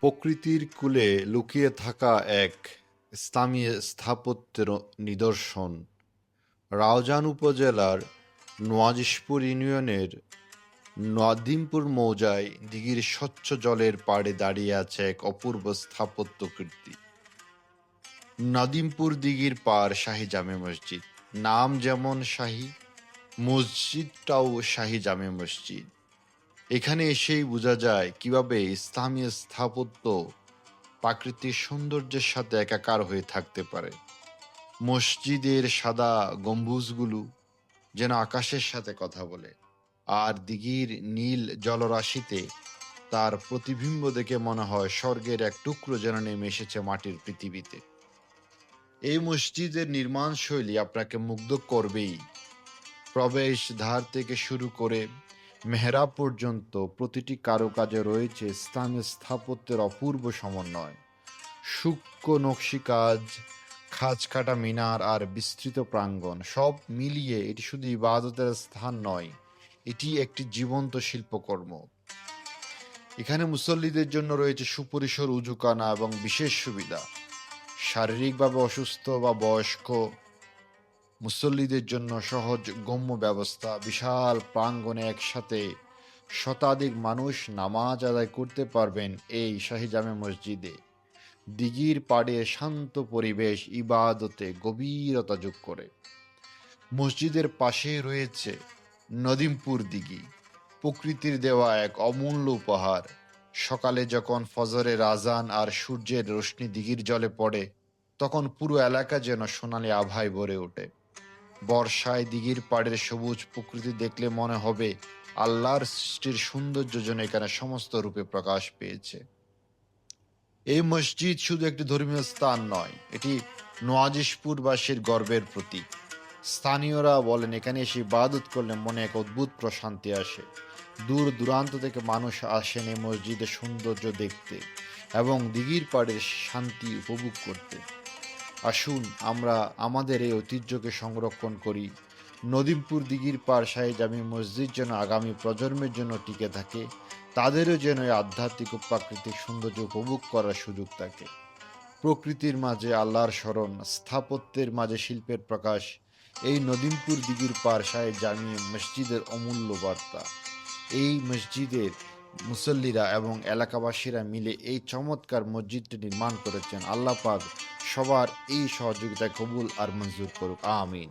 প্রকৃতির কূলে লুকিয়ে থাকা এক ইসলামী স্থাপত্যের নিদর্শন। রাউজান উপজেলার নোয়াজিশপুর ইউনিয়নের নদিমপুর মৌজায় দিঘির স্বচ্ছ জলের পাড়ে দাঁড়িয়ে আছে এক অপূর্ব স্থাপত্য কীর্তি। নদিমপুর দিঘির পার শাহী জামে মসজিদ। নাম যেমন শাহী, মসজিদটাও শাহী জামে মসজিদ। এখানে এসেই বোঝা যায় কীভাবে ইসলামী স্থাপত্য প্রাকৃতিক সৌন্দর্যের সাথে একাকার হয়ে থাকতে পারে। মসজিদের সাদা গম্বুজগুলো যেন আকাশের সাথে কথা বলে, আর দিঘির নীল জলরাশিতে তার প্রতিবিম্ব দেখে মনে হয় স্বর্গের এক টুকরো যেন নেমে এসেছে মাটির পৃথিবীতে। এই মসজিদের নির্মাণ শৈলী আপনাকে মুগ্ধ করবেই। প্রবেশ ধার থেকে শুরু করে মেহরাব পর্যন্ত প্রতিটি কারুকাজে রয়েছে ইসলামী স্থাপত্যের অপূর্ব সমন্বয়। সূক্ষ্ম নকশি কাজ কাটা মিনার আর বিস্তৃত প্রাঙ্গণ সব মিলিয়ে এটি শুধু ইবাদতের স্থান নয়, এটি একটি জীবন্ত শিল্পকর্ম। এখানে মুসল্লিদের জন্য রয়েছে সুপরিসর উজুকানা এবং বিশেষ সুবিধা। শারীরিকভাবে অসুস্থ বা বয়স্ক মুসল্লিদের জন্য সহজ গম্য ব্যবস্থা, বিশাল প্রাঙ্গণে একসাথে শতাধিক মানুষ নামাজ আদায় করতে পারবেন এই শাহিজামে মসজিদে। দিঘির পাড়ে শান্ত পরিবেশ ইবাদতে গভীরতা যোগ করে। মসজিদের পাশে রয়েছে নদিমপুর দিঘি, প্রকৃতির দেওয়া এক অমূল্য উপহার। সকালে যখন ফজরের আজান আর সূর্যের রশ্মি দিঘির জলে পড়ে, তখন পুরো এলাকা যেন সোনালি আভায় ভরে ওঠে। বর্ষায় দিঘির পাড়ের সবুজ প্রকৃতি দেখলে মনে হবে আল্লাহর সৃষ্টির সৌন্দর্য যেন এখানে সমস্ত রূপে প্রকাশ পেয়েছে। এই মসজিদ শুধু একটি ধর্মীয় স্থান নয়, এটি নোয়াজিশপুরবাসীর গর্বের প্রতীক। স্থানীয়রা বলেন, এখানে এসে ইবাদত করলে মনে এক অদ্ভুত প্রশান্তি আসে। দূর দূরান্ত থেকে মানুষ আসেন এই মসজিদের সৌন্দর্য দেখতে এবং দিঘির পাড়ের শান্তি উপভোগ করতে। আসুন আমরা আমাদের এই ঐতিহ্যকে সংরক্ষণ করি। নদীমপুর দিঘির পার শাহী জামি মসজিদ যেন আগামী প্রজন্মের জন্য টিকে থাকে, তাদেরও যেন এই আধ্যাত্মিক ও প্রাকৃতিক সৌন্দর্য উপভোগ করার সুযোগ থাকে। প্রকৃতির মাঝে আল্লাহর স্মরণ, স্থাপত্যের মাঝে শিল্পের প্রকাশ, এই নদীমপুর দিঘির পার জামি মসজিদের অমূল্য বার্তা। এই মসজিদের মুসল্লিরা এবং এলাকাবাসীরা মিলে এই চমৎকার মসজিদটি নির্মাণ করেছেন। আল্লাহ পাক সবার এই সহযোগিতা কবুল আর মঞ্জুর করুক। আমিন।